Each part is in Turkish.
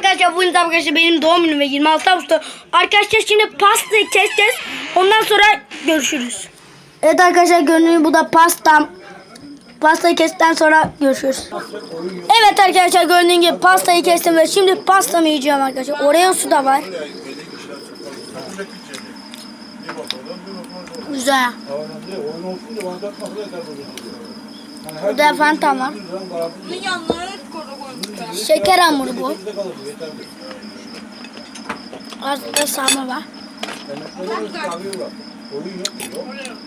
arkadaşlar bugün arkadaşlar benim doğum günüm ve 26 Ağustos. Arkadaşlar şimdi pastayı keseceğiz. Ondan sonra görüşürüz. Evet arkadaşlar görünüyor bu da pastam. Pastayı kestikten sonra görüşürüz. Evet arkadaşlar gördüğünüz gibi pastayı kestim ve şimdi pastamı yiyeceğim arkadaşlar. Oraya su da var. Güzel. Burada fantam var. Şeker hamuru bu. Azıcık da sarma var.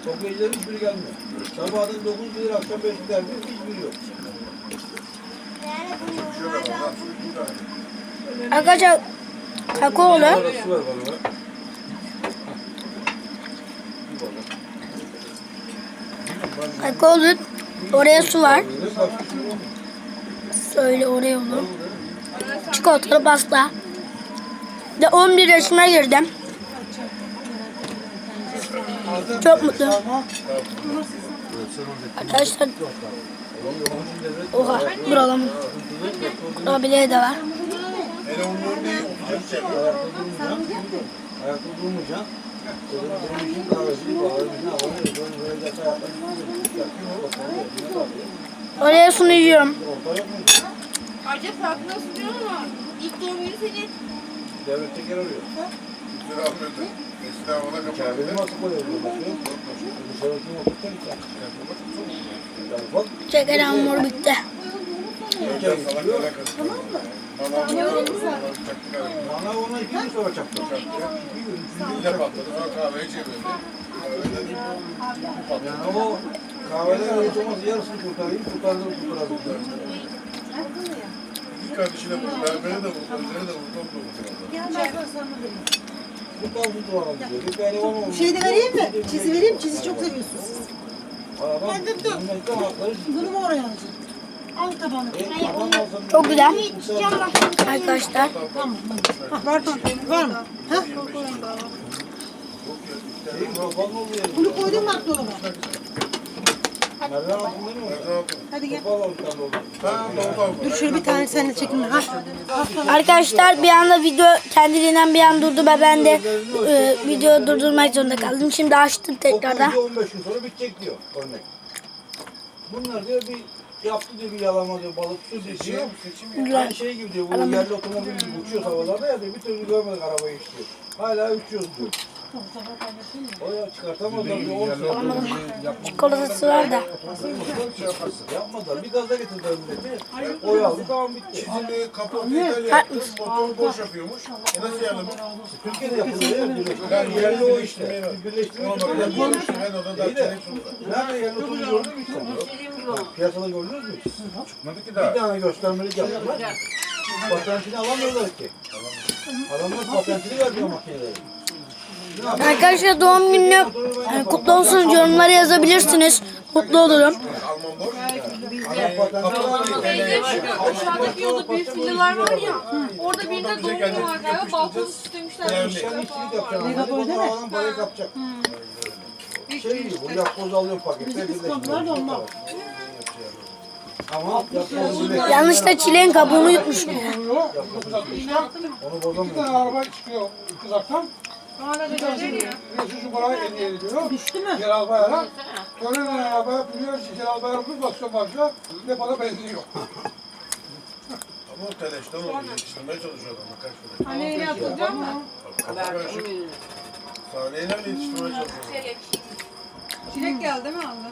Çok geceleri hiçbiri gelmiyor. Sabahın 9 lira, akşam 5 lira hiçbiri yok. Arkadaşlar kakaolu. Kakaolu. Oraya su var. Böyle başka şey yok. Söyle oraya olur. Çikolatalı pasta. De 11 yaşıma girdim. Çok mutlu. Arkadaşlar. Oha dur alalım. Kurabiye de var. Ayakta durmayacaksın. Oraya sunu yiyorum. Ayrıca farkında sunuyor ama ilk doğum günü senin. Devlet teker arıyor. Kusura bakmayın. Eskiden ona kapattı. nasıl koyuyorsun? Dışarı kim bak, Şeker hamuru bitti. Tamam mı? bana ona iki gün sonra çaktı. İki gün, üçüncü gün Ne patladı? Sonra kahveyi çevirdi. Yani o kahveden hiç olmazsa yarısını kurtarayım, kurtardım kurtardım. İki kardeşine vurdu. Berbere de vurdu. Özer'e de vurdu. Topla vurdu. Kurtardım duvarım diyor. Bir pehlivan olmuş. Şey de vereyim mi? Çizi vereyim. Çizi çok seviyorsunuz siz. Adam, hizmetten hakları Bunu mu oraya alacaksın? Al tabağını. E. Çok güzel. Arkadaşlar. Tamam. Ha, var mı? Var mı? Ha? Şey. Bunu koydun mu dolaba? Hadi gel. Dur şöyle bir tane seninle çekin. Ha. Arkadaşlar bir anda video kendiliğinden bir an durdu ve ben de e, video durdurmak zorunda kaldım. Şimdi açtım tekrardan. 15 gün sonra bitecek diyor örnek. Bunlar diyor bir yaptı diyor bir yalama diyor balık su diyor. Aynı şey gibi diyor. Bu yerli otomobil gibi uçuyor havalarda ya diyor. Bir türlü görmedik arabayı hiç diyor. Hala uçuyoruz diyor. Çikolatası var da. Yapmadılar. Bir gaza getirdiler milleti. Oy aldı tamam bitti. Çizimi kapalı ithal yaptı. Motor boş yapıyormuş. E nasıl yani bu? Türkiye'de yapılıyor ya. Yani birleştirme. Yerli o işte. Birleştirme. Yapıyorum işte ben odan da nerede yerli otomobil gördün mü? Piyasada gördünüz mü? Çıkmadı ki Bir daha. tane göstermelik yaptılar. Patentini alamıyorlar ki. Adamlar patentini vermiyor makinelere. Arkadaşlar doğum günü e, kutlu olsun yorumlara yazabilirsiniz. Mutlu olurum. Aşağıdaki yolda büyük villalar var ya. Orada birinde doğum günü var galiba. Balkonu süslemişler. Parayı kapacak. Kabuğunu yutmuş. Onu bozamıyor. araba çıkıyor kızaktan. Şu parayı hediye ediyor. Düştü mü? Celal Bayar'a. Sonra ne arabaya biniyor. Celal Bayar bir basıyor marşa. Ne bana benziyor. Ama o teleşten oldu. Yetiştirmeye çalışıyor adamlar. Kaç para? Hani yapılacak mı? Kafa karışık. Sahneyle mi yetiştirmeye çalışıyor? Çilek geldi mi anne?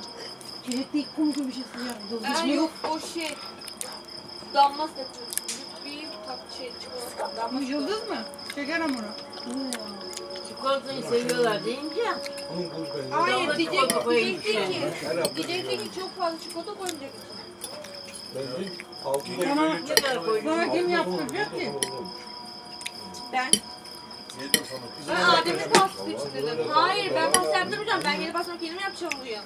Çilek değil kum gibi bir şey sıcak. Dızmış yok o şey. Damla yapıyorsun. Bir tat şey çikolata. Damla yıldız mı? Şeker hamuru. Çikolatayı seviyorlar deyince. Hayır diyecek, diyecekti ki. Diyecekti ki çok fazla çikolata koymayacak. koydun? Sana kim yaptıracak ki? Ben. Ben Adem'in pastası için dedim. Hayır ben pasta yaptırmayacağım. Ben gelip basmak kendim yapacağım bugün.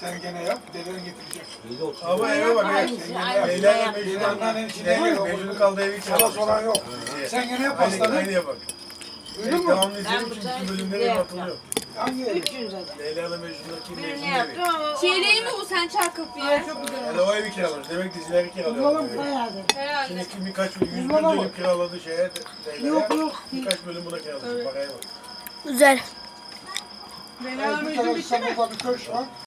Sen gene yap. Dedelerin getirecek. Ama eve bak. Eylerle Yine mecnun. anneannenin içine Ne geliyor. Mecnun kaldı evi Sana kiralamış. soran yok. Sen gene yap Aynı, pastanı. aynıya bak. Duydun mu? Devamlı izledim çünkü bölümleri hatırlıyor. Hangi evi? Leyla'la Mecnun'daki Birini Mecnun yaptım evi. ama Şey değil mi bu sen çal kapıyı? Yani o evi kiralamış. Demek dizileri kiralıyor. Herhalde. Şimdi kim birkaç bölüm, yüz bin dönüm kiraladı şeye. Leyla'ya. Yok, yok. Birkaç bölüm buna kiraladı. Paraya bak. Güzel. Bir köşk var.